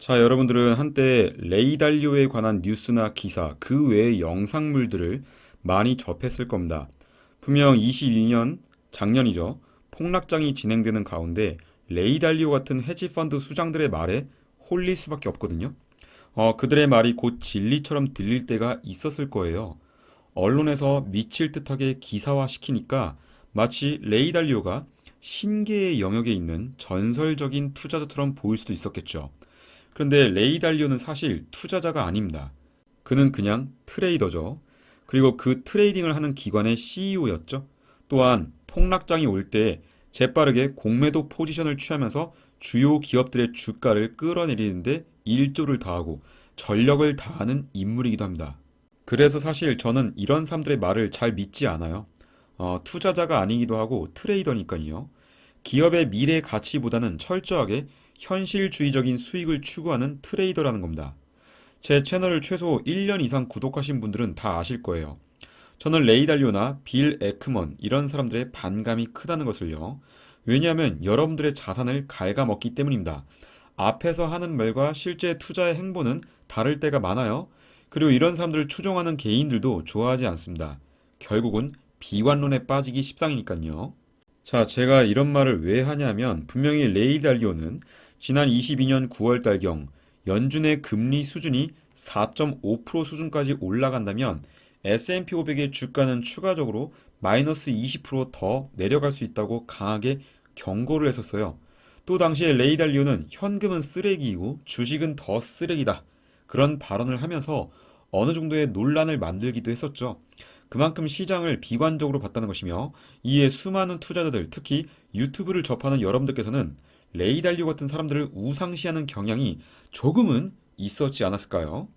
자, 여러분들은 한때 레이달리오에 관한 뉴스나 기사, 그 외의 영상물들을 많이 접했을 겁니다. 분명 22년 작년이죠. 폭락장이 진행되는 가운데 레이달리오 같은 헤지펀드 수장들의 말에 홀릴 수밖에 없거든요. 어, 그들의 말이 곧 진리처럼 들릴 때가 있었을 거예요. 언론에서 미칠 듯하게 기사화시키니까 마치 레이달리오가 신계의 영역에 있는 전설적인 투자자처럼 보일 수도 있었겠죠. 그런데 레이달리오는 사실 투자자가 아닙니다. 그는 그냥 트레이더죠. 그리고 그 트레이딩을 하는 기관의 CEO였죠. 또한 폭락장이 올 때 재빠르게 공매도 포지션을 취하면서 주요 기업들의 주가를 끌어내리는데 일조를 다하고 전력을 다하는 인물이기도 합니다. 그래서 사실 저는 이런 사람들의 말을 잘 믿지 않아요. 어, 투자자가 아니기도 하고 트레이더니까요. 기업의 미래 가치보다는 철저하게 현실주의적인 수익을 추구하는 트레이더라는 겁니다. 제 채널을 최소 1년 이상 구독하신 분들은 다 아실 거예요. 저는 레이달리오나 빌 에크먼 이런 사람들의 반감이 크다는 것을요. 왜냐하면 여러분들의 자산을 갉아먹기 때문입니다. 앞에서 하는 말과 실제 투자의 행보는 다를 때가 많아요. 그리고 이런 사람들을 추종하는 개인들도 좋아하지 않습니다. 결국은 비관론에 빠지기 십상이니까요. 자, 제가 이런 말을 왜 하냐면 분명히 레이달리오는 지난 22년 9월 달경 연준의 금리 수준이 4.5% 수준까지 올라간다면 S&P 500의 주가는 추가적으로 마이너스 20%더 내려갈 수 있다고 강하게 경고를 했었어요. 또 당시에 레이달리오는 현금은 쓰레기이고 주식은 더 쓰레기다. 그런 발언을 하면서 어느 정도의 논란을 만들기도 했었죠. 그만큼 시장을 비관적으로 봤다는 것이며 이에 수많은 투자자들, 특히 유튜브를 접하는 여러분들께서는 레이달리오 같은 사람들을 우상시하는 경향이 조금은 있었지 않았을까요?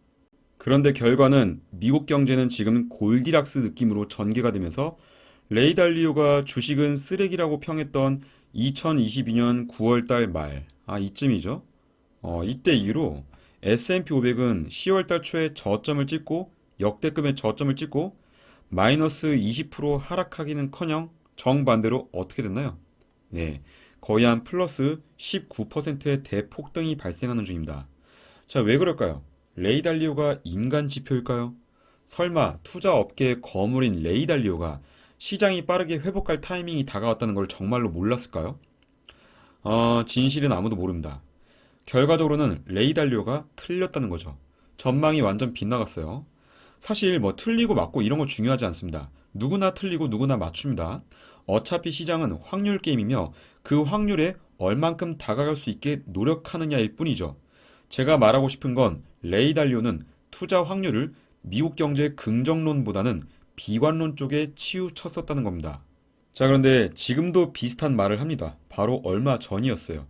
그런데 결과는 미국 경제는 지금 골디락스 느낌으로 전개가 되면서 레이달리오가 주식은 쓰레기라고 평했던 2022년 9월 달 말, 아, 이쯤이죠. 어, 이때 이후로 S&P 500은 10월 달 초에 저점을 찍고 역대급의 저점을 찍고 마이너스 20% 하락하기는 커녕 정반대로 어떻게 됐나요? 네. 거의 한 플러스 19%의 대폭등이 발생하는 중입니다. 자, 왜 그럴까요? 레이달리오가 인간 지표일까요? 설마 투자 업계의 거물인 레이달리오가 시장이 빠르게 회복할 타이밍이 다가왔다는 걸 정말로 몰랐을까요? 어, 진실은 아무도 모릅니다. 결과적으로는 레이달리오가 틀렸다는 거죠. 전망이 완전 빗나갔어요. 사실 뭐 틀리고 맞고 이런 거 중요하지 않습니다. 누구나 틀리고 누구나 맞춥니다. 어차피 시장은 확률 게임이며 그 확률에 얼만큼 다가갈 수 있게 노력하느냐일 뿐이죠. 제가 말하고 싶은 건 레이달리오는 투자 확률을 미국 경제 긍정론보다는 비관론 쪽에 치우쳤었다는 겁니다. 자, 그런데 지금도 비슷한 말을 합니다. 바로 얼마 전이었어요.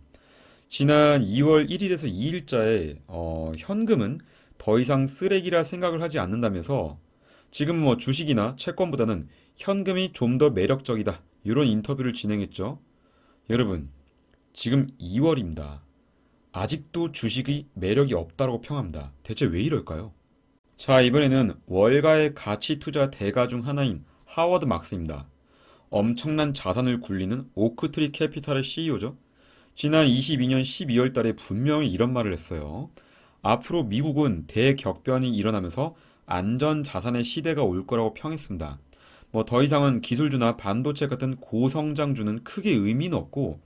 지난 2월 1일에서 2일자에 어, 현금은 더 이상 쓰레기라 생각을 하지 않는다면서 지금 뭐 주식이나 채권보다는 현금이 좀 더 매력적이다. 이런 인터뷰를 진행했죠. 여러분, 지금 2월입니다. 아직도 주식이 매력이 없다고 평합니다. 대체 왜 이럴까요? 자, 이번에는 월가의 가치 투자 대가 중 하나인 하워드 막스입니다. 엄청난 자산을 굴리는 오크트리 캐피탈의 CEO죠. 지난 22년 12월 달에 분명히 이런 말을 했어요. 앞으로 미국은 대격변이 일어나면서 안전 자산의 시대가 올 거라고 평했습니다. 뭐 더 이상은 기술주나 반도체 같은 고성장주는 크게 의미는 없고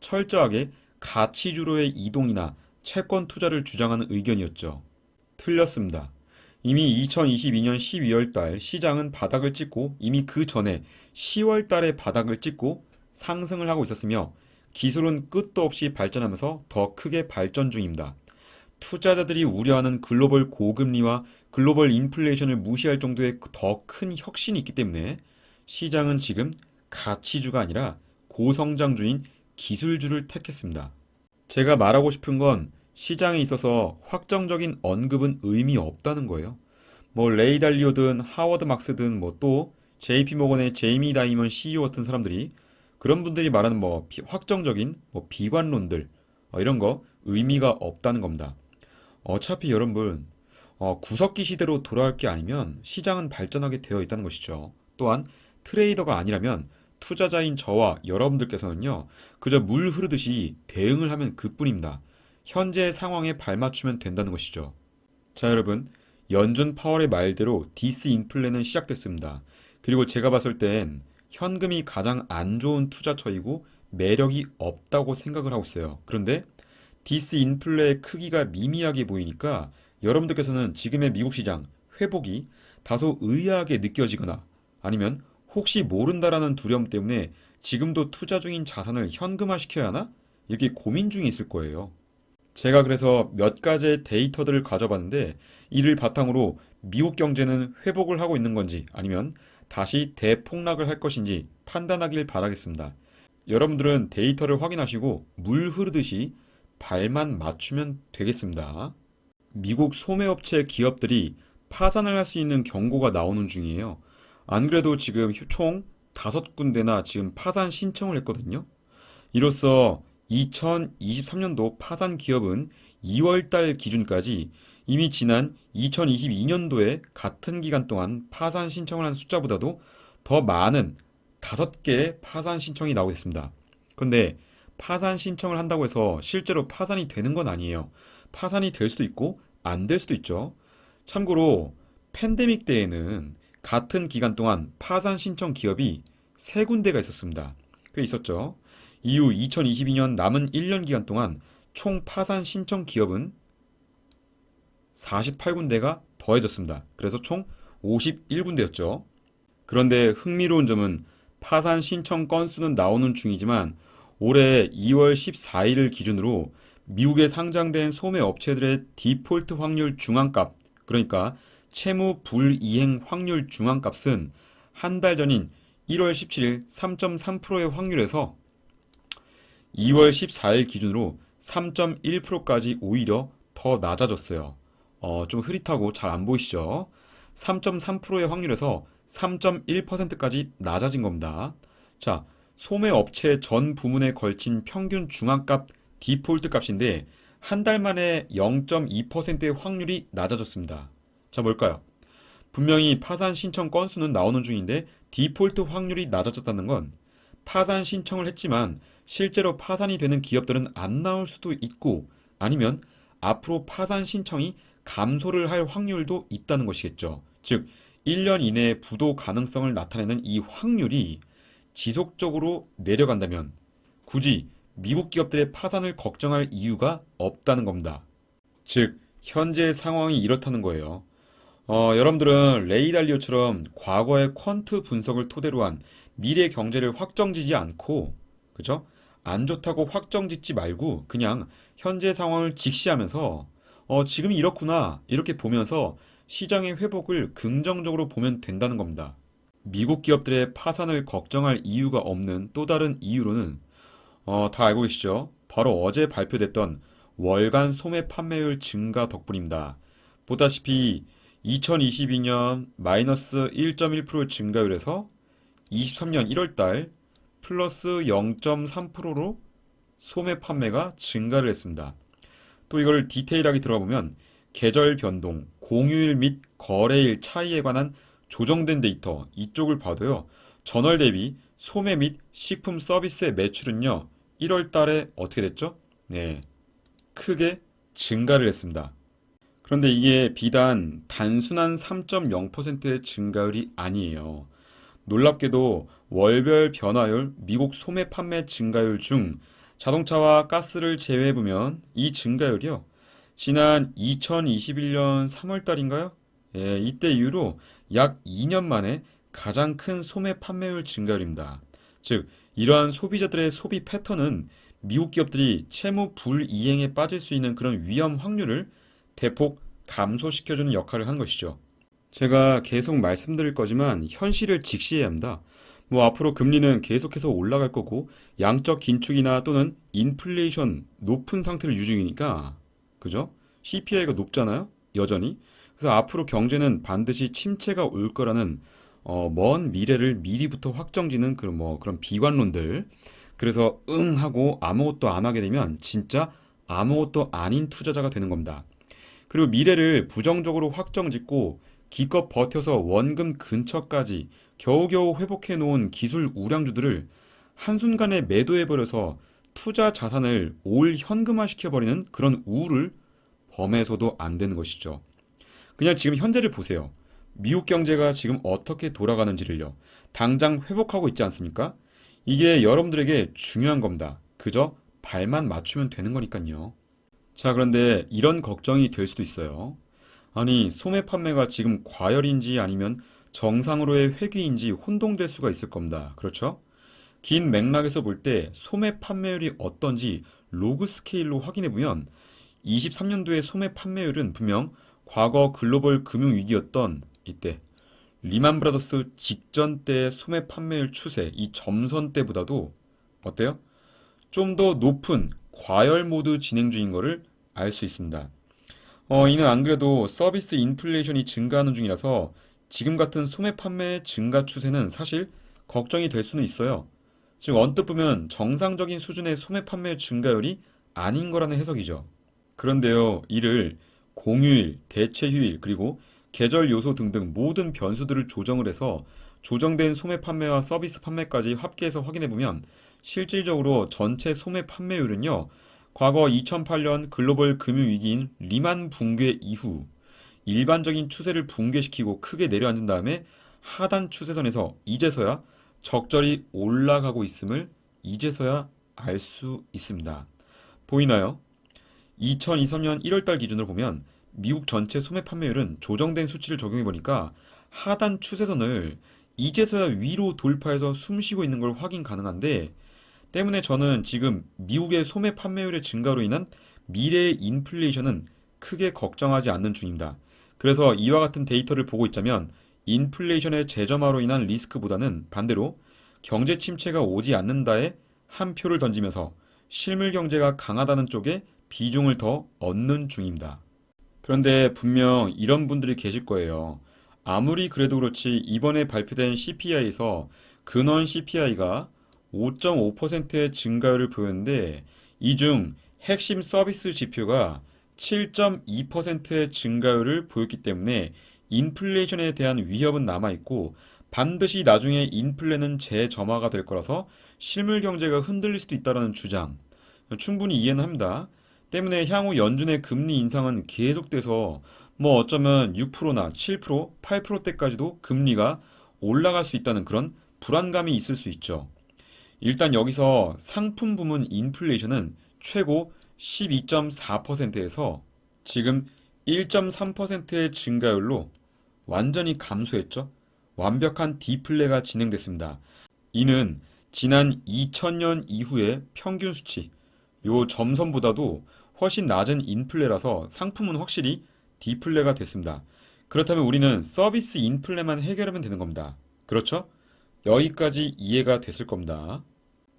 철저하게 가치주로의 이동이나 채권 투자를 주장하는 의견이었죠. 틀렸습니다. 이미 2022년 12월 달 시장은 바닥을 찍고 이미 그 전에 10월 달에 바닥을 찍고 상승을 하고 있었으며 기술은 끝도 없이 발전하면서 더 크게 발전 중입니다. 투자자들이 우려하는 글로벌 고금리와 글로벌 인플레이션을 무시할 정도의 더 큰 혁신이 있기 때문에 시장은 지금 가치주가 아니라 고성장주인 기술주를 택했습니다. 제가 말하고 싶은 건 시장에 있어서 확정적인 언급은 의미 없다는 거예요. 뭐 레이달리오든 하워드 막스든 뭐 또 JP 모건의 제이미 다이먼 CEO 같은 사람들이 그런 분들이 말하는 뭐 비- 확정적인 뭐 비관론들 어, 이런 거 의미가 없다는 겁니다. 어차피 여러분 어, 구석기 시대로 돌아갈 게 아니면 시장은 발전하게 되어 있다는 것이죠. 또한 트레이더가 아니라면 투자자인 저와 여러분들께서는요 그저 물 흐르듯이 대응을 하면 그뿐입니다. 현재 상황에 발맞추면 된다는 것이죠. 자, 여러분. 연준 파월의 말대로 디스인플레는 시작됐습니다. 그리고 제가 봤을 땐 현금이 가장 안 좋은 투자처이고 매력이 없다고 생각을 하고 있어요. 그런데 디스인플레의 크기가 미미하게 보이니까 여러분들께서는 지금의 미국 시장 회복이 다소 의아하게 느껴지거나 아니면 혹시 모른다라는 두려움 때문에 지금도 투자 중인 자산을 현금화 시켜야 하나? 이렇게 고민 중에 있을 거예요. 제가 그래서 몇 가지의 데이터들을 가져봤는데 이를 바탕으로 미국 경제는 회복을 하고 있는 건지 아니면 다시 대폭락을 할 것인지 판단하길 바라겠습니다. 여러분들은 데이터를 확인하시고 물 흐르듯이 발만 맞추면 되겠습니다. 미국 소매업체 기업들이 파산을 할 수 있는 경고가 나오는 중이에요. 안 그래도 지금 총 다섯 군데나 지금 파산 신청을 했거든요. 이로써 2023년도 파산 기업은 2월달 기준까지 이미 지난 2022년도에 같은 기간 동안 파산 신청을 한 숫자보다도 더 많은 다섯 개의 파산 신청이 나오고 있습니다. 그런데 파산 신청을 한다고 해서 실제로 파산이 되는 건 아니에요. 파산이 될 수도 있고 안 될 수도 있죠. 참고로 팬데믹 때에는 같은 기간 동안 파산 신청 기업이 세 군데가 있었습니다. 꽤 있었죠. 이후 2022년 남은 1년 기간 동안 총 파산 신청 기업은 48군데가 더해졌습니다. 그래서 총 51군데였죠. 그런데 흥미로운 점은 파산 신청 건수는 나오는 중이지만 올해 2월 14일을 기준으로 미국에 상장된 소매 업체들의 디폴트 확률 중앙값, 그러니까 채무 불이행 확률 중앙값은 한 달 전인 1월 17일 3.3%의 확률에서 2월 14일 기준으로 3.1%까지 오히려 더 낮아졌어요. 어, 좀 흐릿하고 잘 안 보이시죠? 3.3%의 확률에서 3.1%까지 낮아진 겁니다. 자, 소매 업체 전 부문에 걸친 평균 중앙값 디폴트 값인데 한 달 만에 0.2%의 확률이 낮아졌습니다. 자, 뭘까요? 분명히 파산 신청 건수는 나오는 중인데 디폴트 확률이 낮아졌다는 건 파산 신청을 했지만 실제로 파산이 되는 기업들은 안 나올 수도 있고 아니면 앞으로 파산 신청이 감소를 할 확률도 있다는 것이겠죠. 즉, 1년 이내에 부도 가능성을 나타내는 이 확률이 지속적으로 내려간다면 굳이 미국 기업들의 파산을 걱정할 이유가 없다는 겁니다. 즉, 현재 상황이 이렇다는 거예요. 어, 여러분들은 레이 달리오처럼 과거의 퀀트 분석을 토대로 한 미래 경제를 확정지지 않고, 그죠? 안 좋다고 확정짓지 말고 그냥 현재 상황을 직시하면서 어, 지금이 이렇구나 이렇게 보면서 시장의 회복을 긍정적으로 보면 된다는 겁니다. 미국 기업들의 파산을 걱정할 이유가 없는 또 다른 이유로는 어, 다 알고 계시죠? 바로 어제 발표됐던 월간 소매 판매율 증가 덕분입니다. 보다시피 2022년 마이너스 1.1% 증가율에서 23년 1월달 플러스 0.3%로 소매 판매가 증가를 했습니다. 또 이걸 디테일하게 들어가 보면 계절 변동, 공휴일 및 거래일 차이에 관한 조정된 데이터 이쪽을 봐도요. 전월 대비 소매 및 식품 서비스의 매출은요. 1월 달에 어떻게 됐죠? 네. 크게 증가를 했습니다. 그런데 이게 비단 단순한 3.0%의 증가율이 아니에요. 놀랍게도 월별 변화율 미국 소매 판매 증가율 중 자동차와 가스를 제외해보면 이 증가율이요. 지난 2021년 3월 달인가요? 예, 이때 이후로 약 2년 만에 가장 큰 소매 판매율 증가율입니다. 즉, 이러한 소비자들의 소비 패턴은 미국 기업들이 채무 불이행에 빠질 수 있는 그런 위험 확률을 대폭 감소시켜주는 역할을 한 것이죠. 제가 계속 말씀드릴 거지만 현실을 직시해야 합니다. 뭐 앞으로 금리는 계속해서 올라갈 거고 양적 긴축이나 또는 인플레이션 높은 상태를 유지니까 그죠? CPI가 높잖아요. 여전히. 그래서 앞으로 경제는 반드시 침체가 올 거라는 어, 먼 미래를 미리부터 확정지는 그런 뭐 그런 비관론들. 그래서 응 하고 아무것도 안 하게 되면 진짜 아무것도 아닌 투자자가 되는 겁니다. 그리고 미래를 부정적으로 확정짓고 기껏 버텨서 원금 근처까지 겨우겨우 회복해 놓은 기술 우량주들을 한순간에 매도해 버려서 투자 자산을 올 현금화 시켜버리는 그런 우를 범해서도 안 되는 것이죠. 그냥 지금 현재를 보세요. 미국 경제가 지금 어떻게 돌아가는지를요. 당장 회복하고 있지 않습니까? 이게 여러분들에게 중요한 겁니다. 그저 발만 맞추면 되는 거니까요. 자, 그런데 이런 걱정이 될 수도 있어요. 아니, 소매 판매가 지금 과열인지 아니면 정상으로의 회귀인지 혼동될 수가 있을 겁니다. 그렇죠? 긴 맥락에서 볼 때 소매 판매율이 어떤지 로그 스케일로 확인해 보면 23년도의 소매 판매율은 분명 과거 글로벌 금융 위기였던 이때 리만 브라더스 직전 때의 소매 판매율 추세 이 점선 때보다도 어때요? 좀 더 높은 과열 모드 진행 중인 것을 알수 있습니다. 어, 이는 안 그래도 서비스 인플레이션이 증가하는 중이라서 지금 같은 소매 판매 증가 추세는 사실 걱정이 될 수는 있어요. 즉 언뜻 보면 정상적인 수준의 소매 판매 증가율이 아닌 거라는 해석이죠. 그런데요, 이를 공휴일, 대체 휴일, 그리고 계절 요소 등등 모든 변수들을 조정을 해서 조정된 소매 판매와 서비스 판매까지 합계해서 확인해 보면 실질적으로 전체 소매 판매율은요, 과거 2008년 글로벌 금융 위기인 리만 붕괴 이후 일반적인 추세를 붕괴시키고 크게 내려앉은 다음에 하단 추세선에서 이제서야 적절히 올라가고 있음을 이제서야 알 수 있습니다. 보이나요? 2023년 1월달 기준으로 보면 미국 전체 소매 판매율은 조정된 수치를 적용해 보니까 하단 추세선을 이제서야 위로 돌파해서 숨쉬고 있는 걸 확인 가능한데 때문에 저는 지금 미국의 소매 판매율의 증가로 인한 미래의 인플레이션은 크게 걱정하지 않는 중입니다. 그래서 이와 같은 데이터를 보고 있자면 인플레이션의 재점화로 인한 리스크보다는 반대로 경제 침체가 오지 않는다에 한 표를 던지면서 실물 경제가 강하다는 쪽에 비중을 더 얻는 중입니다. 그런데 분명 이런 분들이 계실 거예요. 아무리 그래도 그렇지 이번에 발표된 CPI에서 근원 CPI가 5.5%의 증가율을 보였는데 이 중 핵심 서비스 지표가 7.2%의 증가율을 보였기 때문에 인플레이션에 대한 위협은 남아있고 반드시 나중에 인플레는 재점화가 될 거라서 실물 경제가 흔들릴 수도 있다는 주장 충분히 이해는 합니다. 때문에 향후 연준의 금리 인상은 계속돼서 뭐 어쩌면 6%나 7%, 8%대까지도 금리가 올라갈 수 있다는 그런 불안감이 있을 수 있죠. 일단 여기서 상품 부문 인플레이션은 최고 12.4%에서 지금 1.3%의 증가율로 완전히 감소했죠. 완벽한 디플레가 진행됐습니다. 이는 지난 2000년 이후의 평균 수치, 요 점선보다도 훨씬 낮은 인플레라서 상품은 확실히 디플레가 됐습니다. 그렇다면 우리는 서비스 인플레만 해결하면 되는 겁니다. 그렇죠? 여기까지 이해가 됐을 겁니다.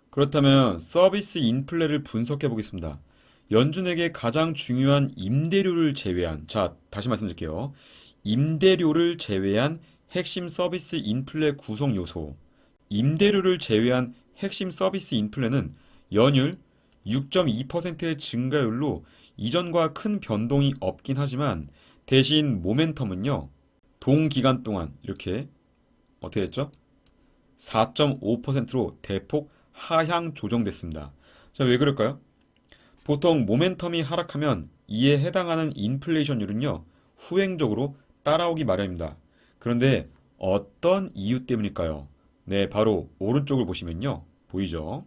그렇다면 서비스 인플레를 분석해 보겠습니다. 연준에게 가장 중요한 임대료를 제외한, 자, 다시 말씀드릴게요. 임대료를 제외한 핵심 서비스 인플레 구성 요소. 임대료를 제외한 핵심 서비스 인플레는 연율 6.2%의 증가율로 이전과 큰 변동이 없긴 하지만 대신 모멘텀은요. 동기간 동안 이렇게 어떻게 됐죠? 4.5%로 대폭 하향 조정됐습니다. 자, 왜 그럴까요? 보통 모멘텀이 하락하면 이에 해당하는 인플레이션율은요, 후행적으로 따라오기 마련입니다. 그런데 어떤 이유 때문일까요? 네, 바로 오른쪽을 보시면요. 보이죠?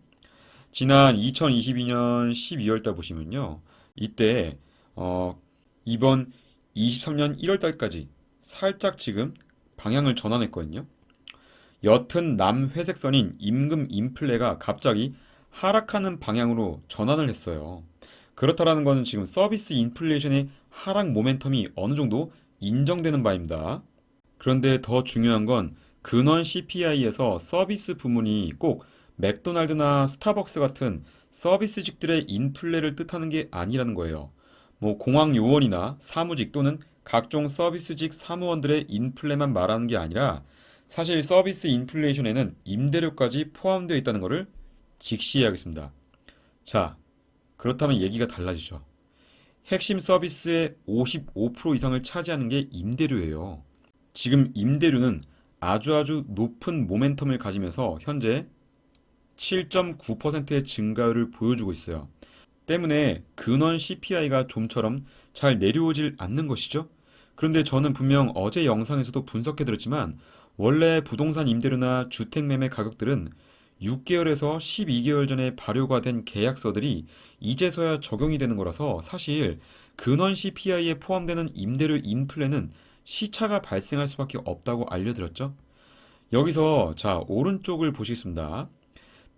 지난 2022년 12월 달 보시면요. 이때 어, 이번 23년 1월 달까지 살짝 지금 방향을 전환했거든요. 옅은 남회색선인 임금 인플레가 갑자기 하락하는 방향으로 전환을 했어요. 그렇다라는 것은 지금 서비스 인플레이션의 하락 모멘텀이 어느 정도 인정되는 바입니다. 그런데 더 중요한 건 근원 CPI에서 서비스 부문이 꼭 맥도날드나 스타벅스 같은 서비스직들의 인플레를 뜻하는 게 아니라는 거예요. 뭐 공항 요원이나 사무직 또는 각종 서비스직 사무원들의 인플레만 말하는 게 아니라 사실 서비스 인플레이션에는 임대료까지 포함되어 있다는 것을 직시해야겠습니다. 자, 그렇다면 얘기가 달라지죠. 핵심 서비스의 55% 이상을 차지하는 게 임대료예요. 지금 임대료는 아주 아주 높은 모멘텀을 가지면서 현재 7.9%의 증가율을 보여주고 있어요. 때문에 근원 CPI가 좀처럼 잘 내려오질 않는 것이죠. 그런데 저는 분명 어제 영상에서도 분석해드렸지만 원래 부동산 임대료나 주택 매매 가격들은 6개월에서 12개월 전에 발효가 된 계약서들이 이제서야 적용이 되는 거라서 사실 근원 CPI에 포함되는 임대료 인플레는 시차가 발생할 수밖에 없다고 알려드렸죠. 여기서 자 오른쪽을 보시겠습니다.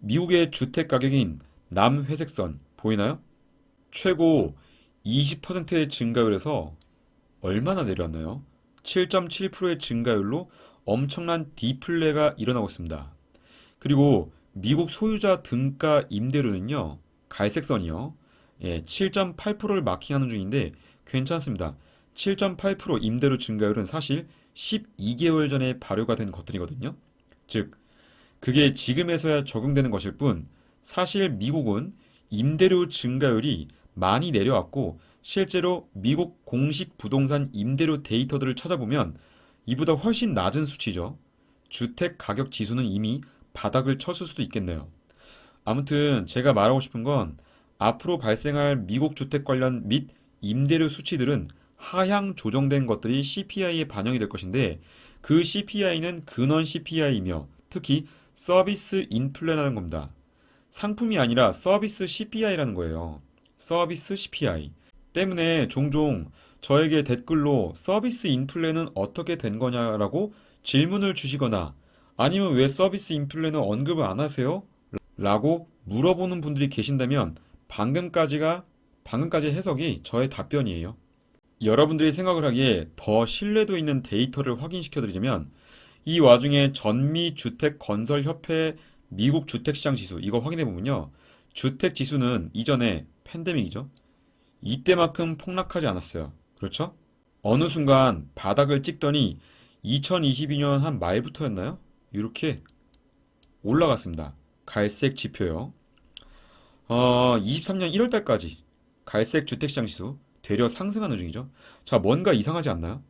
미국의 주택 가격인 남회색선 보이나요? 최고 20%의 증가율에서 얼마나 내려왔나요? 7.7%의 증가율로 엄청난 디플레가 일어나고 있습니다. 그리고 미국 소유자 등가 임대료는요, 갈색선이요, 예, 7.8%를 마킹하는 중인데 괜찮습니다. 7.8% 임대료 증가율은 사실 12개월 전에 발효가 된 것들이거든요. 즉, 그게 지금에서야 적용되는 것일 뿐, 사실 미국은 임대료 증가율이 많이 내려왔고, 실제로 미국 공식 부동산 임대료 데이터들을 찾아보면 이보다 훨씬 낮은 수치죠. 주택 가격 지수는 이미 바닥을 쳤을 수도 있겠네요. 아무튼 제가 말하고 싶은 건 앞으로 발생할 미국 주택 관련 및 임대료 수치들은 하향 조정된 것들이 CPI에 반영이 될 것인데 그 CPI는 근원 CPI이며 특히 서비스 인플레라는 겁니다. 상품이 아니라 서비스 CPI라는 거예요. 서비스 CPI. 때문에 종종 저에게 댓글로 서비스 인플레는 어떻게 된 거냐라고 질문을 주시거나 아니면 왜 서비스 인플레는 언급을 안 하세요? 라고 물어보는 분들이 계신다면 방금까지가 방금까지 해석이 저의 답변이에요. 여러분들이 생각을 하기에 더 신뢰도 있는 데이터를 확인시켜 드리자면 이 와중에 전미 주택 건설 협회 미국 주택 시장 지수 이거 확인해 보면요. 주택 지수는 이전에 팬데믹이죠. 이때만큼 폭락하지 않았어요. 그렇죠? 어느 순간 바닥을 찍더니 2022년 한 말부터였나요? 이렇게 올라갔습니다. 갈색 지표요. 어, 23년 1월 달까지 갈색 주택시장 지수 되려 상승하는 중이죠. 자, 뭔가 이상하지 않나요?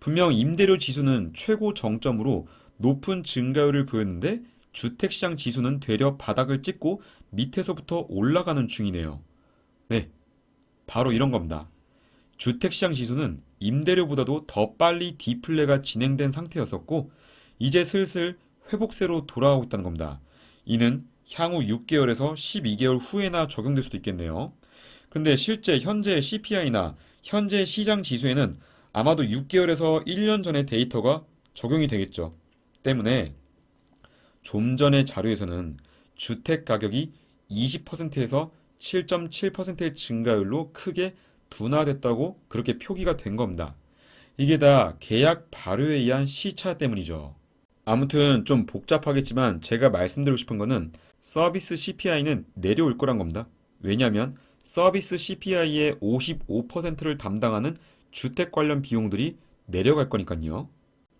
분명 임대료 지수는 최고 정점으로 높은 증가율을 보였는데 주택시장 지수는 되려 바닥을 찍고 밑에서부터 올라가는 중이네요. 네, 바로 이런 겁니다. 주택시장 지수는 임대료보다도 더 빨리 디플레가 진행된 상태였었고 이제 슬슬 회복세로 돌아가고 있다는 겁니다. 이는 향후 6개월에서 12개월 후에나 적용될 수도 있겠네요. 근데 실제 현재 CPI나 현재 시장 지수에는 아마도 6개월에서 1년 전의 데이터가 적용이 되겠죠. 때문에 좀 전의 자료에서는 주택 가격이 20%에서 7.7%의 증가율로 크게 둔화됐다고 그렇게 표기가 된 겁니다. 이게 다 계약 발효에 의한 시차 때문이죠. 아무튼 좀 복잡하겠지만 제가 말씀드리고 싶은 거는 서비스 CPI는 내려올 거란 겁니다. 왜냐하면 서비스 CPI의 55%를 담당하는 주택 관련 비용들이 내려갈 거니까요.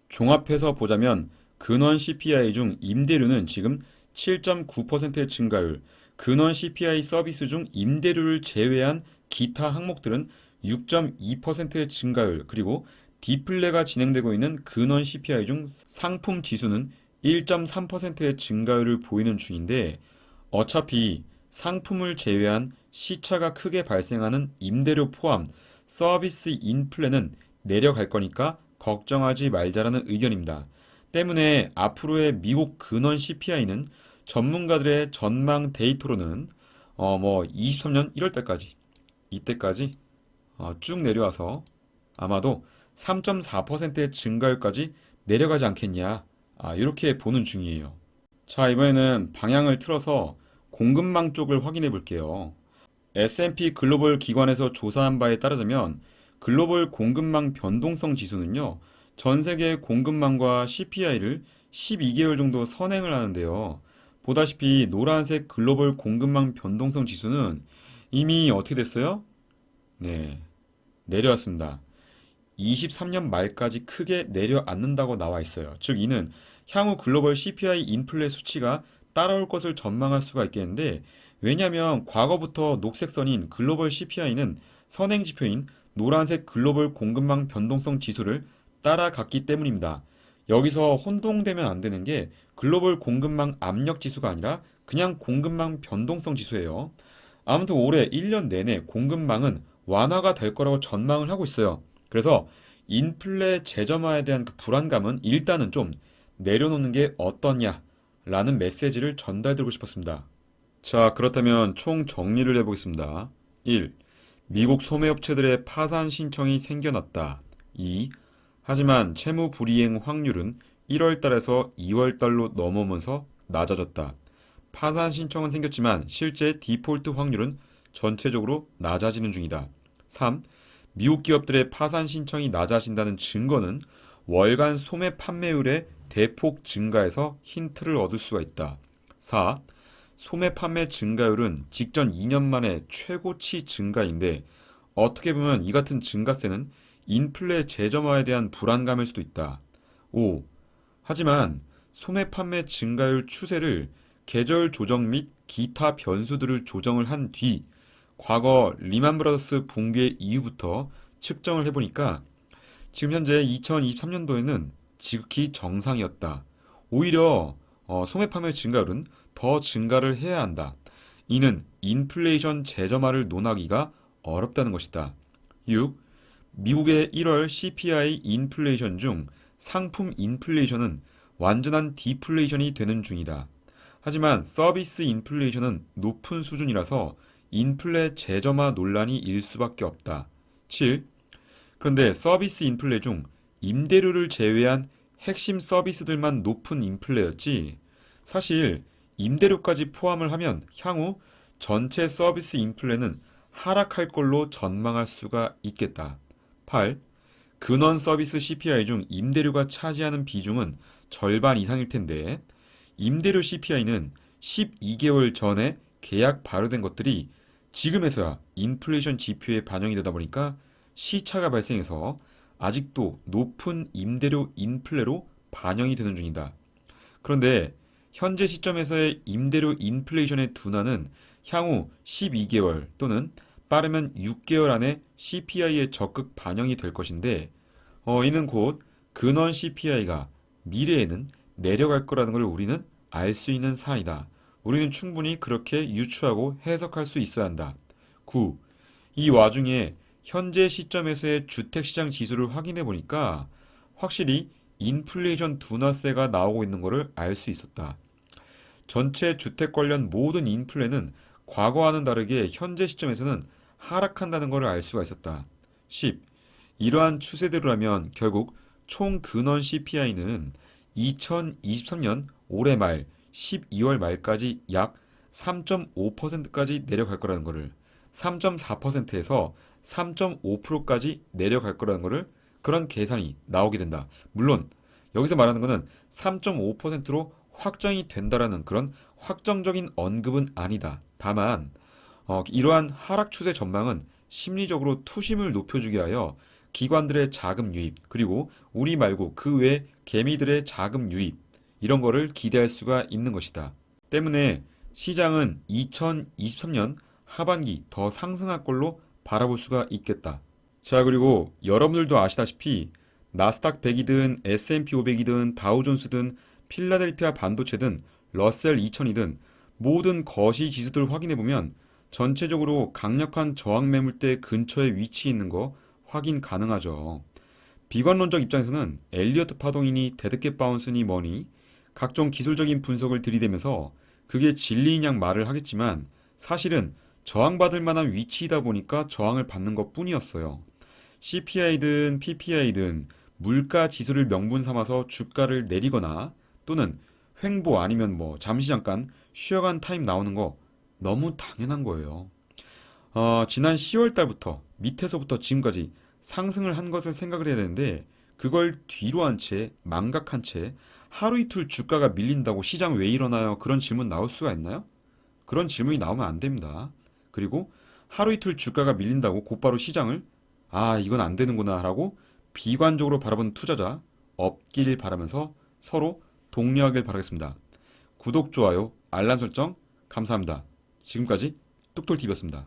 종합해서 보자면 근원 CPI 중 임대료는 지금 7.9%의 증가율, 근원 CPI 서비스 중 임대료를 제외한 기타 항목들은 6.2%의 증가율, 그리고 디플레가 진행되고 있는 근원 CPI 중 상품 지수는 1.3%의 증가율을 보이는 중인데 어차피 상품을 제외한 시차가 크게 발생하는 임대료 포함 서비스 인플레는 내려갈 거니까 걱정하지 말자라는 의견입니다. 때문에 앞으로의 미국 근원 CPI는 전문가들의 전망 데이터로는 어 뭐 23년 1월 달까지 이때까지 어, 쭉 내려와서 아마도 3.4%의 증가율까지 내려가지 않겠냐 아, 이렇게 보는 중이에요. 자 이번에는 방향을 틀어서 공급망 쪽을 확인해 볼게요. S&P 글로벌 기관에서 조사한 바에 따르자면 글로벌 공급망 변동성 지수는요 전 세계 공급망과 CPI를 12개월 정도 선행을 하는데요. 보다시피 노란색 글로벌 공급망 변동성 지수는 이미 어떻게 됐어요? 네, 내려왔습니다. 23년 말까지 크게 내려앉는다고 나와 있어요. 즉, 이는 향후 글로벌 CPI 인플레 수치가 따라올 것을 전망할 수가 있겠는데, 왜냐하면 과거부터 녹색 선인 글로벌 CPI는 선행 지표인 노란색 글로벌 공급망 변동성 지수를 따라갔기 때문입니다. 여기서 혼동되면 안 되는 게 글로벌 공급망 압력 지수가 아니라 그냥 공급망 변동성 지수예요. 아무튼 올해 1년 내내 공급망은 완화가 될 거라고 전망을 하고 있어요. 그래서 인플레 재점화에 대한 그 불안감은 일단은 좀 내려놓는 게 어떠냐라는 메시지를 전달드리고 싶었습니다. 자, 그렇다면 총 정리를 해보겠습니다. 1. 미국 소매업체들의 파산 신청이 생겨났다. 2. 하지만 채무 불이행 확률은 1월 달에서 2월 달로 넘어오면서 낮아졌다. 파산 신청은 생겼지만 실제 디폴트 확률은 전체적으로 낮아지는 중이다. 3. 미국 기업들의 파산 신청이 낮아진다는 증거는 월간 소매 판매율의 대폭 증가에서 힌트를 얻을 수가 있다. 4. 소매 판매 증가율은 직전 2년 만에 최고치 증가인데 어떻게 보면 이 같은 증가세는 인플레 재점화에 대한 불안감일 수도 있다. 5. 하지만 소매 판매 증가율 추세를 계절 조정 및 기타 변수들을 조정을 한 뒤 과거 리만 브라더스 붕괴 이후부터 측정을 해보니까 지금 현재 2023년도에는 지극히 정상이었다. 오히려 어, 소매 판매 증가율은 더 증가를 해야 한다. 이는 인플레이션 재점화를 논하기가 어렵다는 것이다. 6. 미국의 1월 CPI 인플레이션 중 상품 인플레이션은 완전한 디플레이션이 되는 중이다. 하지만 서비스 인플레이션은 높은 수준이라서 인플레 재점화 논란이 일 수밖에 없다. 7. 그런데 서비스 인플레 중 임대료를 제외한 핵심 서비스들만 높은 인플레였지. 사실 임대료까지 포함을 하면 향후 전체 서비스 인플레는 하락할 걸로 전망할 수가 있겠다. 8. 근원 서비스 CPI 중 임대료가 차지하는 비중은 절반 이상일 텐데 임대료 CPI는 12개월 전에 계약 발효된 것들이 지금에서야 인플레이션 지표에 반영이 되다 보니까 시차가 발생해서 아직도 높은 임대료 인플레로 반영이 되는 중이다. 그런데 현재 시점에서의 임대료 인플레이션의 둔화는 향후 12개월 또는 빠르면 6개월 안에 CPI에 적극 반영이 될 것인데 어, 이는 곧 근원 CPI가 미래에는 내려갈 거라는 걸 우리는 알 수 있는 사안이다. 우리는 충분히 그렇게 유추하고 해석할 수 있어야 한다. 9. 이 와중에 현재 시점에서의 주택시장 지수를 확인해 보니까 확실히 인플레이션 둔화세가 나오고 있는 것을 알 수 있었다. 전체 주택 관련 모든 인플레는 과거와는 다르게 현재 시점에서는 하락한다는 것을 알 수가 있었다. 10. 이러한 추세대로라면 결국 총 근원 CPI는 2023년 올해 말 12월 말까지 약 3.5%까지 내려갈 거라는 것을 3.4%에서 3.5%까지 내려갈 거라는 것을 그런 계산이 나오게 된다. 물론 여기서 말하는 것은 3.5%로 확정이 된다라는 그런 확정적인 언급은 아니다. 다만 어, 이러한 하락 추세 전망은 심리적으로 투심을 높여주게 하여 기관들의 자금 유입 그리고 우리 말고 그 외 개미들의 자금 유입 이런 거를 기대할 수가 있는 것이다. 때문에 시장은 2023년 하반기 더 상승할 걸로 바라볼 수가 있겠다. 자, 그리고 여러분들도 아시다시피 나스닥 100이든 S&P 500이든 다우존스든 필라델피아 반도체든 러셀 2000이든 모든 거시 지수들 확인해 보면 전체적으로 강력한 저항 매물대 근처에 위치해 있는 거 확인 가능하죠. 비관론적 입장에서는 엘리어트 파동이니 데드캣 바운스니 뭐니 각종 기술적인 분석을 들이대면서 그게 진리인 양 말을 하겠지만 사실은 저항받을 만한 위치이다 보니까 저항을 받는 것 뿐이었어요. CPI든 PPI든 물가 지수를 명분 삼아서 주가를 내리거나 또는 횡보 아니면 뭐 잠시 잠깐 쉬어간 타임 나오는 거 너무 당연한 거예요. 어, 지난 10월 달부터 밑에서부터 지금까지 상승을 한 것을 생각을 해야 되는데 그걸 뒤로 한 채 망각한 채 하루 이틀 주가가 밀린다고 시장 왜 일어나요? 그런 질문 나올 수가 있나요? 그런 질문이 나오면 안 됩니다. 그리고 하루 이틀 주가가 밀린다고 곧바로 시장을 아 이건 안 되는구나 라고 비관적으로 바라본 투자자 없길 바라면서 서로 독려하길 바라겠습니다. 구독, 좋아요, 알람 설정 감사합니다. 지금까지 뚝돌TV였습니다.